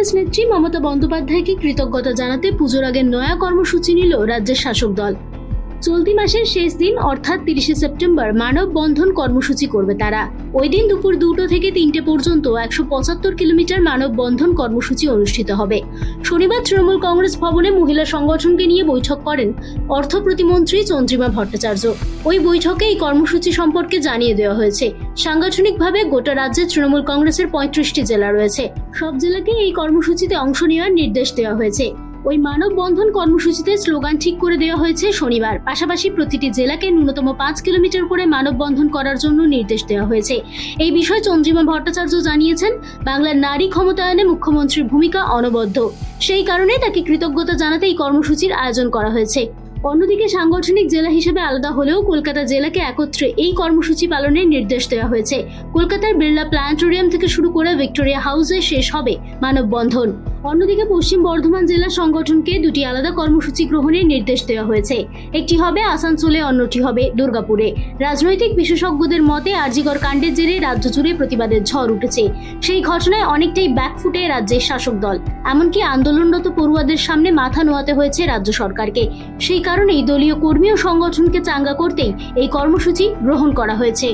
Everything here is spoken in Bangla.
কংগ্রেস নেত্রী মমতা বন্দ্যোপাধ্যায়কে কৃতজ্ঞতা জানাতে পুজোর আগে নয়া কর্মসূচি নিল রাজ্যের শাসক দল। চলতি মাসের শেষ দিন, অর্থাৎ তিরিশে সেপ্টেম্বর, মানব বন্ধন কর্মসূচি করবে তারা। ওই দিন দুপুর দুটো থেকে তিনটে পর্যন্ত একশো পঁচাত্তর কিলোমিটার মানব বন্ধন কর্মসূচি অনুষ্ঠিত হবে। শনিবার তৃণমূল কংগ্রেস ভবনে মহিলা সংগঠনকে নিয়ে বৈঠক করেন অর্থ প্রতিমন্ত্রী চন্দ্রিমা ভট্টাচার্য। ওই বৈঠকে এই কর্মসূচি সম্পর্কে জানিয়ে দেওয়া হয়েছে। সাংগঠনিকভাবে গোটা রাজ্যে তৃণমূল কংগ্রেসের পঁয়ত্রিশটি জেলা রয়েছে। সব জেলাকে এই কর্মসূচিতে অংশ নেওয়ার নির্দেশ দেওয়া হয়েছে। ওই মানব বন্ধন কর্মসূচিতে স্লোগান ঠিক করে দেওয়া হয়েছে শনিবার। পাশাপাশি প্রতিটি জেলাকে ন্যূনতম পাঁচ কিলোমিটার করে মানব বন্ধন করার জন্য নির্দেশ দেওয়া হয়েছে। এই বিষয়ে চন্দ্রিমা ভট্টাচার্য জানিয়েছেন, বাংলার নারী ক্ষমতায়নে মুখ্যমন্ত্রীর ভূমিকা অনবদ্য। সেই কারণে তাকে কৃতজ্ঞতা জানাতে এই কর্মসূচির আয়োজন করা হয়েছে। অন্যদিকে সাংগঠনিক জেলা হিসেবে আলাদা হলেও কলকাতা জেলাকে একত্রে এই কর্মসূচি পালনের নির্দেশ দেওয়া হয়েছে। কলকাতার বিড়লা প্ল্যানেটোরিয়াম থেকে শুরু করে ভিক্টোরিয়া হাউসে শেষ হবে মানববন্ধন। অন্যদিকে পশ্চিম বর্ধমান জেলা সংগঠনকে দুটি আলাদা কর্মসূচি গ্রহণের নির্দেশ দেওয়া হয়েছে। একটি হবে আসানসোলে, অন্যটি হবে দুর্গাপুরে। রাজনৈতিক বিশেষজ্ঞদের মতে আরজিকর কাণ্ডের জেরে রাজ্য জুড়ে প্রতিবাদের ঝড় উঠেছে। সেই ঘটনায় অনেকটাই ব্যাকফুটে রাজ্যের শাসক দল। এমনকি আন্দোলনরত পড়ুয়াদের সামনে মাথা নোয়াতে হয়েছে রাজ্য সরকারকে। সেই কারণেই দলীয় কর্মী ও সংগঠনকে চাঙ্গা করতেই এই কর্মসূচি গ্রহণ করা হয়েছে।